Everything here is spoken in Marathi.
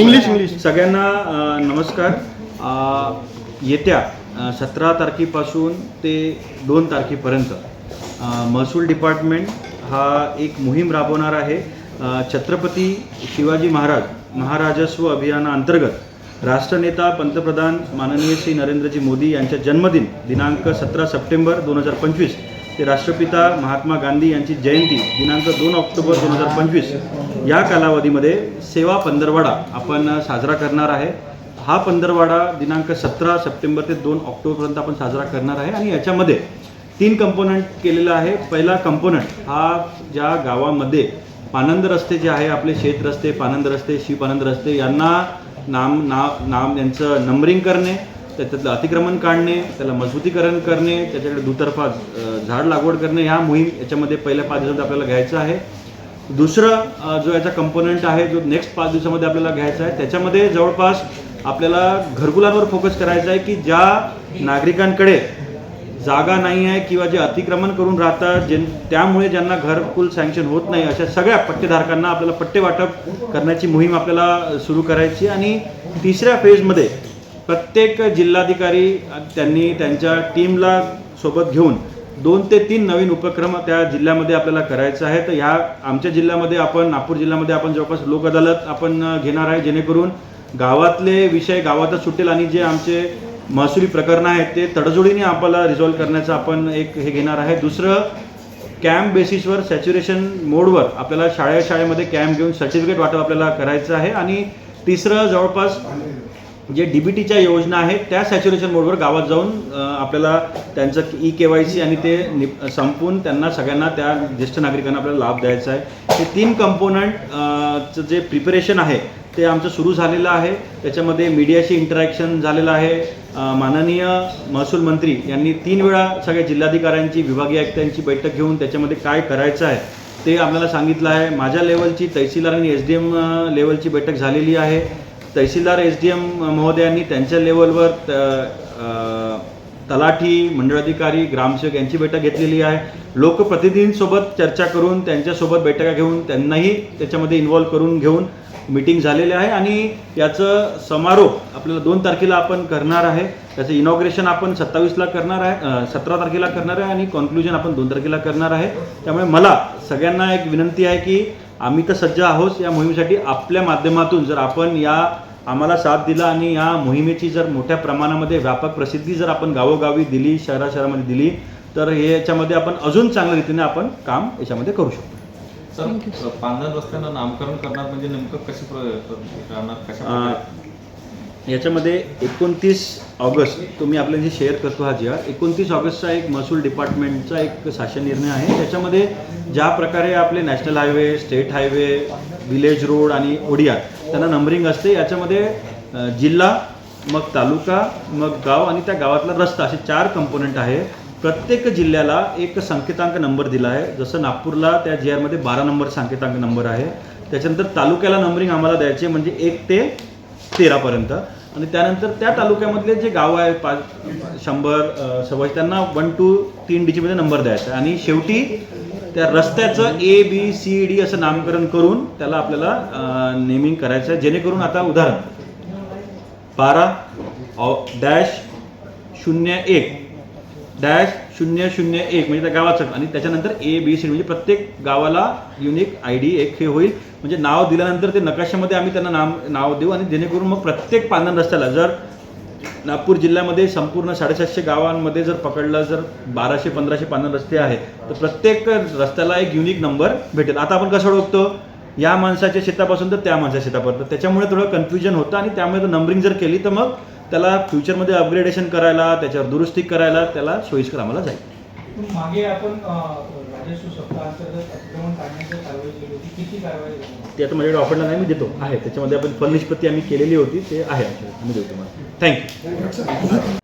इंग्लिश इंग्लिश सगळ्यांना अ, नमस्कार. अ, येत्या सतरा तारखेपासून ते दोन तारखेपर्यंत अ, महसूल डिपार्टमेंट हा एक मोहीम राबवणार आहे. अ, छत्रपती शिवाजी महाराज महाराजस्व अभियानाअंतर्गत राष्ट्रनेता पंतप्रधान माननीय श्री नरेंद्रजी मोदी यांच्या जन्मदिन दिनांक सतरा सप्टेंबर दोन हजार पंचवीस ते राष्ट्रपिता महात्मा गांधी यांची जयंती दिनांक दोन ऑक्टोबर दोन हजार पंचवीस या कालावधीमध्ये सेवा पंधरवाडा आपण साजरा करणार आहे. हा पंधरवाडा दिनांक सतरा सप्टेंबर ते दोन ऑक्टोबरपर्यंत आपण साजरा करणार आहे. आणि याच्यामध्ये तीन कंपोनंट केलेला आहे. पहिला कंपोनंट हा ज्या गावामध्ये पानंद रस्ते जे आहे आपले शेत रस्ते पानंद रस्ते शिवपानंद रस्ते यांना नाम नाव नाम यांचं नंबरिंग करणे त्याच्यातलं अतिक्रमण काढणे त्याला मजबूतीकरण करणे त्याच्याकडे दुतर्फा झाड लागवड करणे ह्या मोहीम याच्यामध्ये पहिल्या पाच दिवसात आपल्याला घ्यायचं आहे. दुसरं जो याचा कंपोनंट आहे जो नेक्स्ट पाच दिवसामध्ये आपल्याला घ्यायचा आहे त्याच्यामध्ये जवळपास आपल्याला घरकुलांवर फोकस करायचा आहे की ज्या नागरिकांकडे जागा नाही आहे किंवा जे अतिक्रमण करून राहतात जे त्यामुळे ज्यांना घरकुल सँक्शन होत नाही अशा सगळ्या पट्टेधारकांना आपल्याला पट्टे वाटप करण्याची मोहीम आपल्याला सुरू करायची आणि तिसऱ्या फेजमध्ये प्रत्येक जिल्हाधिकारी त्यांनी त्यांच्या टीमला सोबत घेऊन दोन ते तीन नवीन उपक्रम त्या जिल्ह्यामध्ये आपल्याला करायचं आहे तर ह्या आमच्या जिल्ह्यामध्ये आपण नागपूर जिल्ह्यामध्ये आपण जवळपास लोक अदालत आपण घेणार आहे. जेणेकरून गावातले विषय गावातच सुटेल आणि जे आमचे महसुली प्रकरणं आहेत ते तडजोडीने आपल्याला रिझॉल्व्ह करण्याचं आपण एक हे घेणार आहे. दुसरं कॅम्प बेसिसवर सॅच्युरेशन मोडवर आपल्याला शाळे शाळेमध्ये कॅम्प घेऊन सर्टिफिकेट वाटप आपल्याला करायचं आहे. आणि तिसरं जवळपास जे डी बी टीच्या योजना आहेत त्या सॅच्युरेशन मोडवर गावात जाऊन आपल्याला त्यांचं ई के वाय सी आणि ते निप संपून त्यांना सगळ्यांना त्या ज्येष्ठ नागरिकांना आपल्याला लाभ द्यायचा आहे. हे तीन कंपोनंटचं जे प्रिपरेशन आहे ते आमचं सुरू झालेलं आहे. त्याच्यामध्ये मीडियाशी इंटरॅक्शन झालेलं आहे. माननीय महसूल मंत्री यांनी तीन वेळा सगळ्या जिल्हाधिकाऱ्यांची विभागीय आयुक्तांची बैठक घेऊन त्याच्यामध्ये काय करायचं आहे ते आपल्याला सांगितलं आहे. माझ्या लेवलची तहसीलदार आणि एस डी एम लेवलची बैठक झालेली आहे. तहसीलदार एस डी एम महोदयांनी त्यांच्या लेवलवर त- तलाठी मंडळाधिकारी ग्रामसेवक यांची बैठक घेतलेली आहे. लोकप्रतिनिधींसोबत चर्चा करून त्यांच्यासोबत बैठका घेऊन त्यांनाही त्याच्यामध्ये इन्व्हॉल्व करून घेऊन मीटिंग झालेले आहे. आणि याचं समारोप आपल्याला दोन तारखेला आपण करणार आहे. त्याचं इनॉग्रेशन आपण सत्तावीसला करणार आहे सतरा तारखेला करणार आहे आणि कॉन्क्लुजन आपण दोन तारखेला करणार आहे. त्यामुळे मला सगळ्यांना एक विनंती आहे की आम्ही तर सज्ज आहोत. या मोहिमेसाठी आपल्या माध्यमातून जर आपण या आम्हाला साथ दिला आणि या मोहिमेची जर मोठ्या प्रमाणामध्ये व्यापक प्रसिद्धी जर आपण गावोगावी दिली शहरा शहरामध्ये दिली तर हे याच्यामध्ये आपण अजून चांगल्या रीतीने आपण काम याच्यामध्ये करू शकतो. सर पांढऱ्या रस्त्यांना नामकरण करणार म्हणजे नेमकं कसे प्र- राहणार? कशा? याच्यामध्ये एकोणतीस ऑगस्ट तुम्ही आपल्या जे शेअर करतो हा जी आर एकोणतीस ऑगस्टचा एक महसूल डिपार्टमेंटचा एक शासन निर्णय आहे. त्याच्यामध्ये ज्या प्रकारे आपले national highway state highway village road आणि ओडिया त्यांना नंबरिंग असते. याच्यामध्ये जिल्हा मग तालुका मग गाव आणि त्या गावातला रस्ता असे चार कंपोनंट आहे. प्रत्येक जिल्ह्याला एक संकेतांक नंबर दिला आहे. जसं नागपूरला त्या जी आरमध्ये बारा नंबर संकेतांक नंबर आहे. त्याच्यानंतर तालुक्याला नंबरिंग आम्हाला द्यायचे म्हणजे एक ते तेरापर्यंत आणि त्यानंतर त्या तालुक्यामधले जे गाव आहे पाच शंभर अ, सव्वाशे त्यांना वन टू तीन डीजीमध्ये नंबर द्यायचा आहे. आणि शेवटी त्या रस्त्याचं ए बी सी डी असं नामकरण करून त्याला आपल्याला नेमिंग करायचं आहे. जेणेकरून आता उदाहरण बारा ऑ- डॅश शून्य एक डॅश शून्य शून्य एक म्हणजे त्या गावाचं. आणि त्याच्यानंतर ए बी सी म्हणजे प्रत्येक गावाला युनिक आय डी एक हे होईल. म्हणजे नाव दिल्यानंतर ते नकाशामध्ये आम्ही त्यांना नाम नाव देऊ आणि जेणेकरून मग प्रत्येक पांधन रस्त्याला जर नागपूर जिल्ह्यामध्ये संपूर्ण साडेसातशे गावांमध्ये जर पकडलं जर बाराशे पंधराशे पानं रस्ते आहेत तर प्रत्येक रस्त्याला एक युनिक नंबर भेटेल. आता आपण कसं ओळखतो? या माणसाच्या शेतापासून तर त्या माणसाच्या शेतापर्यंत. त्याच्यामुळे थोडं कन्फ्युजन होतं आणि त्यामुळे नंबरिंग जर केली तर मग त्याला फ्युचरमध्ये अपग्रेडेशन करायला त्याच्यावर दुरुस्ती करायला त्याला सोयीस्कर आम्हाला जाईल. मागे आपण? ते आता माझ्याकडे ऑफरला नाही मी देतो. आहे. त्याच्यामध्ये आपण फल निष्पत्ती आम्ही केलेली होती ते आहे आमच्याकडे. आम्ही देऊ तुम्हाला. थँक्यू